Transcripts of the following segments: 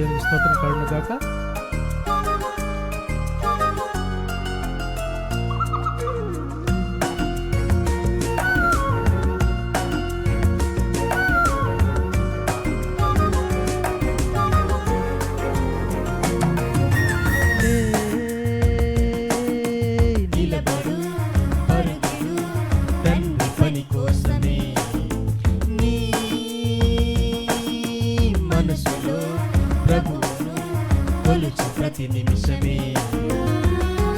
దేవుని స్తోత్రం కలుగును ప్రతి నిమిషమే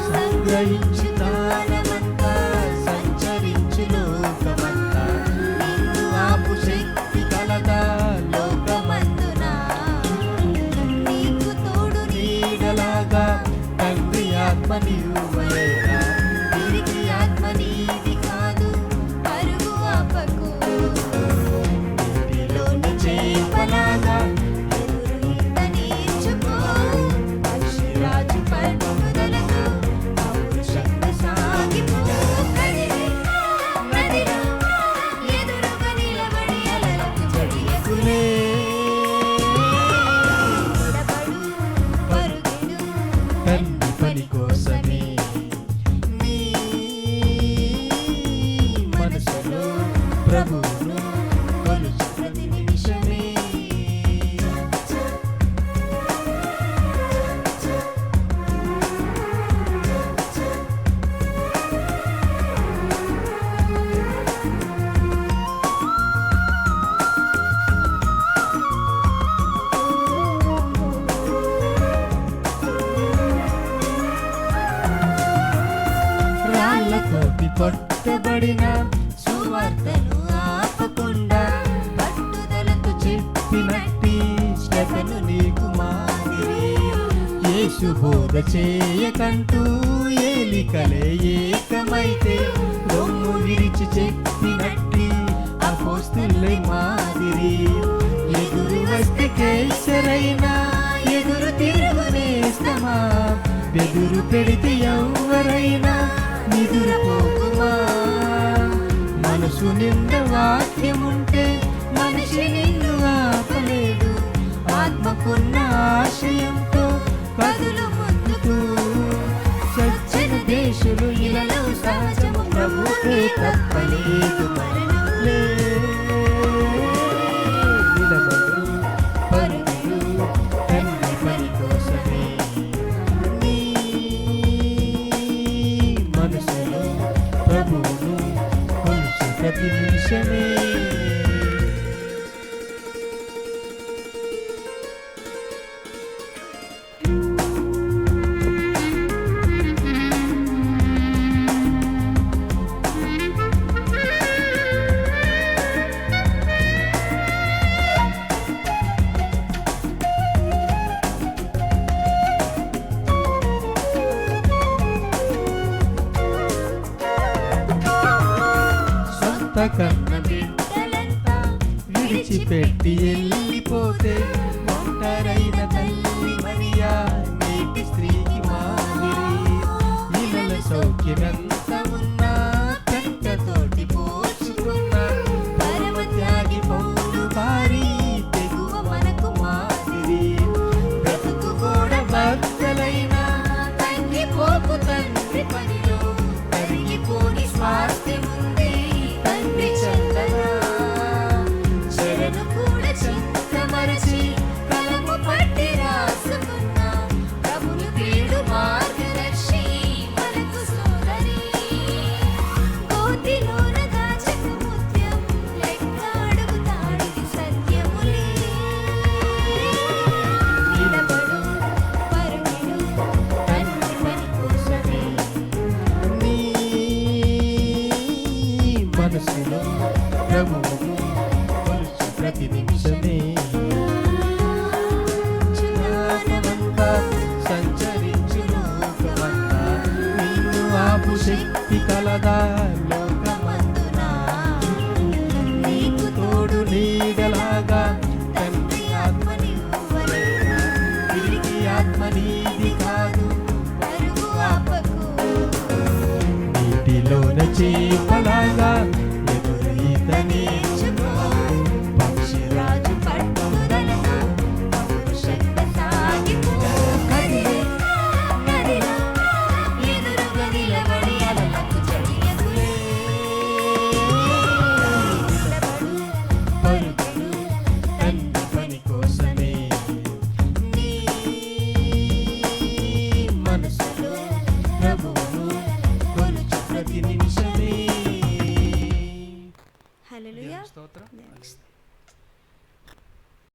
సంగ్రహించు కాలమంతా సంచరించు లోకమంతా నిన్ను ఆపు శక్తి కలదా లోకమందున నీకు తోడు నీడలాగా తండ్రి ఆత్మ నీవు పని కోసమే. నీ మనసులో ప్రభు రాళ్ళతోటి సువార్తను ఆపకుండా పట్టుదలకు చెప్పినట్టి శ్రద్ధను నీకు మాదిరి యేసు బోధ చేయకంటూ ఏలికలే ఏకమైతే రొమ్ము విరిచి చెప్పినట్టి అపోస్తులై మాదిరి. ఎదురు వస్తే కేసరైనా ఎదురు తిరుగునేస్తమా బెదురు పెడితే ఎవరైనా మనసు వాక్యముంటే మనిషి నిన్ను ఆపలేదు. ఆత్మకున్న ఆశయంతో కదులు ముందుకు. సజ్జన దేశులు ఇలలో సహజము ప్రభుకే తప్పలేదు. మరణ కొలుచు ప్రతి నిమిషమే సొంత కన్న బిడ్డలంతా విడిచిపెట్టి వెళ్ళిపోతే ఒంటరైన తల్లి మరియా నీటి స్త్రీకి మాదిరి. ఇళ్ళ సౌఖ్యమంతా ప్రతి నిమిషమే. సంచరించు నిన్ను ఆపు శక్తి కలదా నీకు తోడు నీడలాగా తండ్రి ఆత్మ తిరిగి ఆత్మ నీది కాదు నీటిలోన చేపలాగా